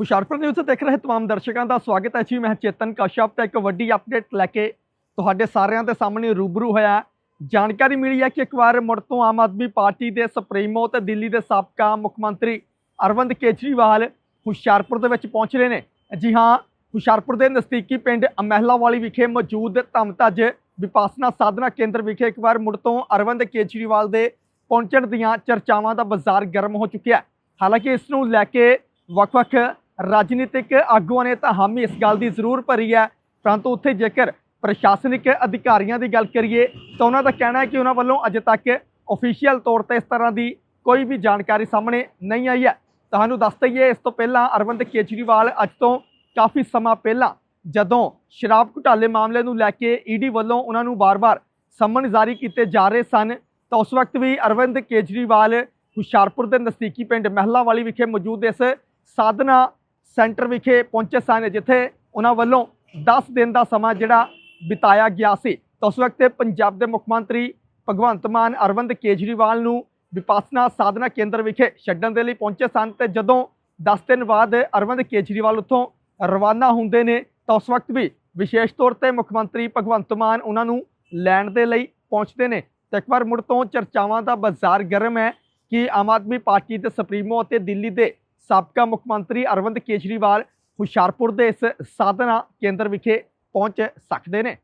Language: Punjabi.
ਹੁਸ਼ਿਆਰਪੁਰ ਨਿਊਜ਼ ਤੇ ਦੇਖ ਰਹੇ तमाम ਦਰਸ਼ਕਾਂ ਦਾ ਸਵਾਗਤ ਹੈ ਜੀ ਮੈਂ ਚੇਤਨ ਕਸ਼ਪ ਤੇ ਇੱਕ ਵੱਡੀ ਅਪਡੇਟ ਲੈ ਕੇ ਤੁਹਾਡੇ ਸਾਰਿਆਂ ਦੇ ਸਾਹਮਣੇ ਰੂਬਰੂ ਹੋਇਆ ਜਾਣਕਾਰੀ ਮਿਲੀ ਹੈ ਕਿ ਇੱਕ ਵਾਰ ਮੁੜ ਤੋਂ ਆਮ ਆਦਮੀ ਪਾਰਟੀ ਦੇ ਸੁਪਰੀਮੋ ਤੇ ਦਿੱਲੀ ਦੇ ਸਾਬਕਾ ਮੁੱਖ ਮੰਤਰੀ ਅਰਵਿੰਦ ਕੇਜਰੀਵਾਲ ਹੁਸ਼ਿਆਰਪੁਰ ਦੇ ਵਿੱਚ ਪਹੁੰਚ ਰਹੇ ਨੇ ਜੀ ਹਾਂ ਹੁਸ਼ਿਆਰਪੁਰ ਦੇ ਨਜ਼ਦੀਕੀ ਪਿੰਡ ਅਮਹਿਲਾਵਾਲੀ ਵਿਖੇ ਮੌਜੂਦ ਧਮਤਜ ਵਿਪਾਸਨਾ ਸਾਧਨਾ ਕੇਂਦਰ ਵਿਖੇ ਇੱਕ ਵਾਰ ਮੁੜ ਤੋਂ ਅਰਵਿੰਦ ਕੇਜਰੀਵਾਲ ਦੇ ਪਹੁੰਚਣ ਦੀਆਂ ਚਰਚਾਵਾਂ ਦਾ ਬਾਜ਼ਾਰ ਗਰਮ ਹੋ ਚੁੱਕਿਆ ਹੈ ਹਾਲਾਂਕਿ ਇਸ ਨੂੰ ਲੈ ਕੇ ਵੱਖ-ਵੱਖ ਰਾਜਨੀਤਿਕ ਆਗੂਆਂ ਨੇ ਤਾਂ ਹਾਮੀ ਇਸ ਗੱਲ ਦੀ ਜ਼ਰੂਰ ਭਰੀ ਹੈ। ਪਰੰਤੂ ਉੱਥੇ ਜੇਕਰ ਪ੍ਰਸ਼ਾਸਨਿਕ ਅਧਿਕਾਰੀਆਂ ਦੀ ਗੱਲ ਕਰੀਏ, ਤਾਂ ਉਹਨਾਂ ਦਾ ਕਹਿਣਾ ਹੈ ਕਿ ਉਹਨਾਂ ਵੱਲੋਂ ਅਜੇ ਤੱਕ ਅਫੀਸ਼ੀਅਲ ਤੌਰ ਤੇ ਇਸ ਤਰ੍ਹਾਂ ਦੀ ਕੋਈ ਵੀ ਜਾਣਕਾਰੀ ਸਾਹਮਣੇ ਨਹੀਂ ਆਈ ਹੈ। ਤੁਹਾਨੂੰ ਦੱਸ ਦਈਏ, ਇਸ ਤੋਂ ਪਹਿਲਾਂ ਅਰਵਿੰਦ ਕੇਜਰੀਵਾਲ ਅੱਜ ਤੋਂ ਕਾਫੀ ਸਮਾਂ ਪਹਿਲਾਂ ਜਦੋਂ ਸ਼ਰਾਬ ਘੁਟਾਲੇ ਮਾਮਲੇ ਨੂੰ ਲੈ ਕੇ ਈਡੀ ਵੱਲੋਂ ਉਹਨਾਂ ਨੂੰ ਬਾਰ-ਬਾਰ ਸਮਨ ਜਾਰੀ ਕੀਤੇ ਜਾ ਰਹੇ ਸਨ, ਤਾਂ ਉਸ ਵਕਤ ਵੀ ਅਰਵਿੰਦ ਕੇਜਰੀਵਾਲ ਹੁਸ਼ਿਆਰਪੁਰ ਦੇ ਨਜ਼ਦੀਕੀ ਪਿੰਡ ਮਹਿਲਾਵਾਲੀ ਵਿਖੇ ਮੌਜੂਦ ਇਸ ਸਾਧਨਾ ਸੈਂਟਰ ਵਿਖੇ ਪਹੁੰਚੇ ਸਨ, ਜਿੱਥੇ ਉਹਨਾਂ ਵੱਲੋਂ 10 ਦਿਨ ਦਾ ਸਮਾਂ ਜਿਹੜਾ ਬਿਤਾਇਆ ਗਿਆ ਸੀ। ਤਾਂ ਉਸ ਵਕਤ ਪੰਜਾਬ ਦੇ ਮੁੱਖ ਮੰਤਰੀ ਭਗਵੰਤ ਮਾਨ ਅਰਵਿੰਦ ਕੇਜਰੀਵਾਲ ਨੂੰ ਵਿਪਾਸਨਾ ਸਾਧਨਾ ਕੇਂਦਰ ਵਿਖੇ ਛੱਡਣ ਦੇ ਲਈ ਪਹੁੰਚੇ ਸਨ ਤੇ ਜਦੋਂ 10 ਦਿਨ ਬਾਅਦ ਅਰਵਿੰਦ ਕੇਜਰੀਵਾਲ ਉੱਥੋਂ ਰਵਾਨਾ ਹੁੰਦੇ ਨੇ, ਤਾਂ ਉਸ ਵਕਤ ਵੀ ਵਿਸ਼ੇਸ਼ ਤੌਰ ਤੇ ਮੁੱਖ ਮੰਤਰੀ ਭਗਵੰਤ ਮਾਨ ਉਹਨਾਂ ਨੂੰ ਲੈਣ ਦੇ ਲਈ ਪਹੁੰਚਦੇ ਨੇ। ਤੇ ਇੱਕ ਵਾਰ ਮੁੜ ਤੋਂ ਚਰਚਾਵਾਂ ਦਾ ਬਾਜ਼ਾਰ ਗਰਮ ਹੈ ਕਿ ਆਮ ਆਦਮੀ ਪਾਰਟੀ ਦੇ ਸੁਪਰੀਮੋ ਅਤੇ ਦਿੱਲੀ ਦੇ ਸਾਬਕਾ ਮੁੱਖ ਮੰਤਰੀ ਅਰਵਿੰਦ ਕੇਜਰੀਵਾਲ ਹੁਸ਼ਿਆਰਪੁਰ ਦੇ ਇਸ ਸਾਧਨਾ ਕੇਂਦਰ ਵਿਖੇ ਪਹੁੰਚ ਸਕਦੇ ਨੇ।